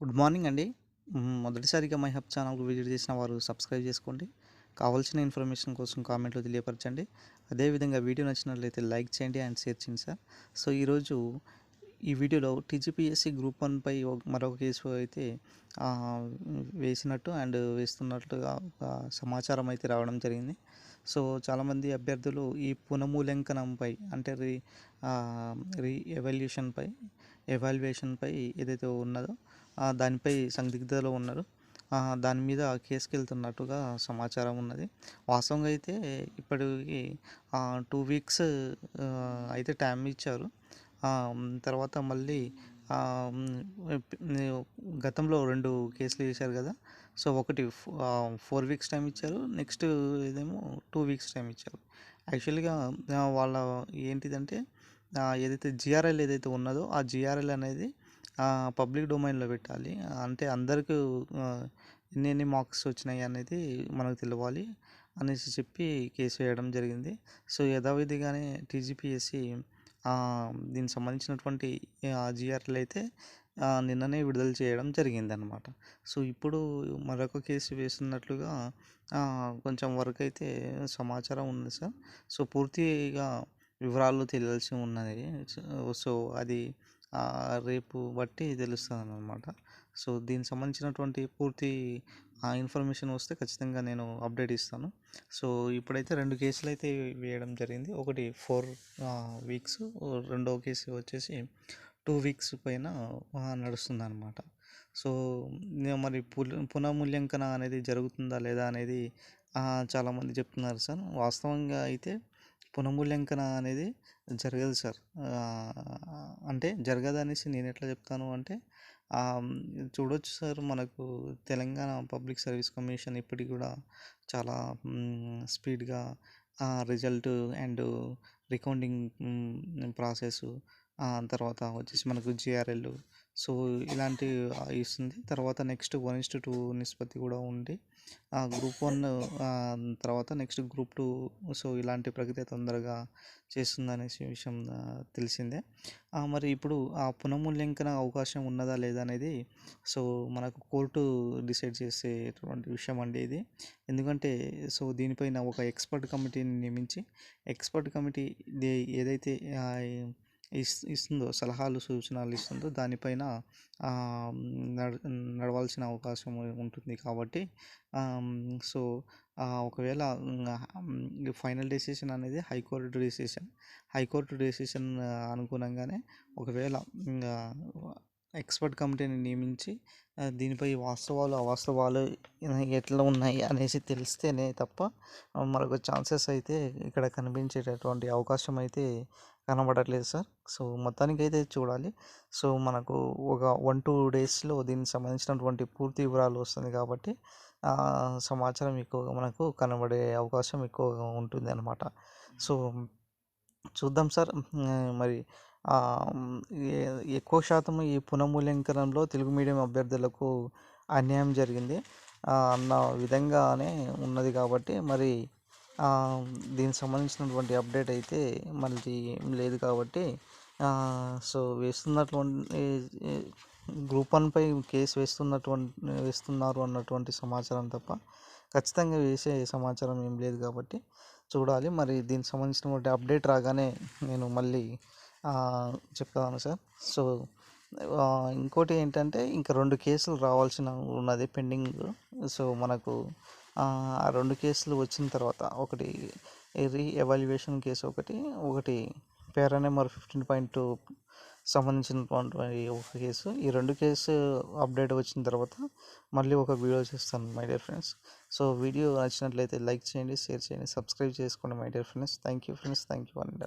Good morning అండి. మొదటిసారిగా my hub ఛానల్కు విజిట్ చేసిన వారు సబ్స్క్రైబ్ చేసుకోండి. కావాల్సిన ఇన్ఫర్మేషన్ కోసం కామెంట్లో తెలియపరచండి. అదేవిధంగా వీడియో నచ్చినట్లయితే లైక్ చేయండి అండ్ షేర్ చేయండి సార్. సో ఈరోజు ఈ వీడియోలో టీజీపీఎస్సీ గ్రూప్ వన్పై మరొక కేసు అయితే వేసినట్టు అండ్ వేస్తున్నట్లుగా ఒక సమాచారం అయితే రావడం జరిగింది. సో చాలామంది అభ్యర్థులు ఈ పునమూల్యాంకనంపై అంటే రీ రీ ఎవాల్యూషన్పై ఎవాల్యుయేషన్పై ఏదైతే ఉన్నదో దానిపై సందిగ్ధలో ఉన్నారు. దాని మీద కేసుకి వెళ్తున్నట్టుగా సమాచారం ఉన్నది. వాస్తవంగా అయితే ఇప్పటికి టూ వీక్స్ అయితే టైం ఇచ్చారు. తర్వాత మళ్ళీ గతంలో రెండు కేసులు వేశారు కదా. సో ఒకటి ఫోర్ వీక్స్ టైం ఇచ్చారు. నెక్స్ట్ ఇదేమో టూ వీక్స్ టైం ఇచ్చారు. యాక్చువల్గా వాళ్ళ ఏంటిదంటే ఏదైతే జిఆర్ఎల్ ఏదైతే ఉన్నదో ఆ జిఆర్ఎల్ అనేది పబ్లిక్ డొమైన్లో పెట్టాలి. అంటే అందరికీ ఎన్ని ఎన్ని మార్క్స్ వచ్చినాయి అనేది మనకు తెలియాలి అనేసి చెప్పి కేసు వేయడం జరిగింది. సో యథావిధిగానే టీజీపీఎస్సి దీనికి సంబంధించినటువంటి జిఆర్ఎల్ అయితే నిన్ననే విడుదల చేయడం జరిగింది అనమాట సో ఇప్పుడు మరొక కేసు వేస్తున్నట్లుగా కొంచెం వరకు అయితే సమాచారం ఉంది సార్. సో పూర్తిగా వివరాలు తెలియాల్సి ఉన్నది. సో- అది రేపు బట్టి తెలుస్తుంది అనమాట సో దీనికి సంబంధించినటువంటి పూర్తి ఆ ఇన్ఫర్మేషన్ వస్తే ఖచ్చితంగా నేను అప్డేట్ ఇస్తాను. సో ఇప్పుడైతే రెండు కేసులు అయితే వేయడం జరిగింది. ఒకటి ఫోర్ వీక్స్ రెండో కేసు వచ్చేసి టూ వీక్స్ పైన నడుస్తుంది అనమాట సో మరి పుల పునఃమూల్యాంకన అనేది జరుగుతుందా లేదా అనేది చాలామంది చెప్తున్నారు సార్. వాస్తవంగా అయితే పునఃమూల్యాంకన అనేది జరగదు సార్. అంటే జరగదు అనేసి నేను ఎట్లా చెప్తాను అంటే చూడవచ్చు సార్ మనకు తెలంగాణ పబ్లిక్ సర్వీస్ కమిషన్ ఇప్పటికి కూడా చాలా స్పీడ్గా రిజల్ట్ అండ్ రికౌంటింగ్ ప్రాసెస్ తర్వాత వచ్చేసి మనకు జిఆర్ఎల్ సో ఇలాంటివి ఇస్తుంది. తర్వాత నెక్స్ట్ వన్ ఇస్ టూ నిష్పత్తి కూడా ఉంది. గ్రూప్ వన్ తర్వాత నెక్స్ట్ గ్రూప్ టూ సో ఇలాంటి ప్రగతి తొందరగా చేస్తుంది అనేసి విషయం తెలిసిందే. మరి ఇప్పుడు ఆ పునఃమూల్యాంకన అవకాశం ఉన్నదా లేదా అనేది సో మనకు కోర్టు డిసైడ్ చేసేటువంటి విషయం అండి ఇది. ఎందుకంటే సో దీనిపైన ఒక ఎక్స్పర్ట్ కమిటీని నియమించి ఎక్స్పర్ట్ కమిటీ ఏదైతే ఇస్తుందో సలహాలు సూచనలు ఇస్తుందో దానిపైన నడ నడవాల్సిన అవకాశం ఉంటుంది కాబట్టి సో ఒకవేళ ఫైనల్ డెసిషన్ అనేది high court decision. High court decision అనుగుణంగానే ఒకవేళ ఎక్స్పర్ట్ కమిటీని నియమించి దీనిపై వాస్తవాలు అవాస్తవాలు ఎట్లా ఉన్నాయి అనేసి తెలిస్తేనే తప్ప మరొక ఛాన్సెస్ అయితే ఇక్కడ కనిపించేటటువంటి అవకాశం అయితే కనబడట్లేదు సార్. సో మొత్తానికి అయితే చూడాలి. సో మనకు ఒక వన్ టూ డేస్లో దీనికి సంబంధించినటువంటి పూర్తి వివరాలు వస్తుంది కాబట్టి సమాచారం ఎక్కువగా మనకు కనబడే అవకాశం ఎక్కువగా ఉంటుంది అనమాట సో చూద్దాం సార్. మరి ఎక్కువ శాతం ఈ పునఃమూల్యాంకనంలో తెలుగు మీడియం అభ్యర్థులకు అన్యాయం జరిగింది. అన్న విధంగానే ఉన్నది కాబట్టి మరి దీనికి సంబంధించినటువంటి అప్డేట్ అయితే మళ్ళీ ఏం లేదు కాబట్టి సో వేస్తున్నటువంటి గ్రూప్ వన్పై కేసు వేస్తున్నటువంటి వేస్తున్నారు అన్నటువంటి సమాచారం తప్ప ఖచ్చితంగా వేసే సమాచారం ఏం లేదు కాబట్టి చూడాలి. మరి దీనికి సంబంధించినటువంటి అప్డేట్ రాగానే నేను మళ్ళీ చెప్తాను సార్. సో ఇంకోటి ఏంటంటే ఇంకా రెండు కేసులు రావాల్సిన ఉన్నది పెండింగ్. సో మనకు ఆ రెండు కేసులు వచ్చిన తర్వాత ఒకటి రీ ఎవాల్యుయేషన్ కేసు ఒకటి ఒకటి para number fifteen point two సంబంధించినటువంటి ఒక కేసు. ఈ రెండు కేసు అప్డేట్ వచ్చిన తర్వాత మళ్ళీ ఒక వీడియో చేస్తాను my dear friends. So video నచ్చినట్లయితే లైక్ చేయండి షేర్ చేయండి సబ్స్క్రైబ్ చేసుకోండి my dear friends. Thank you friends thank you and.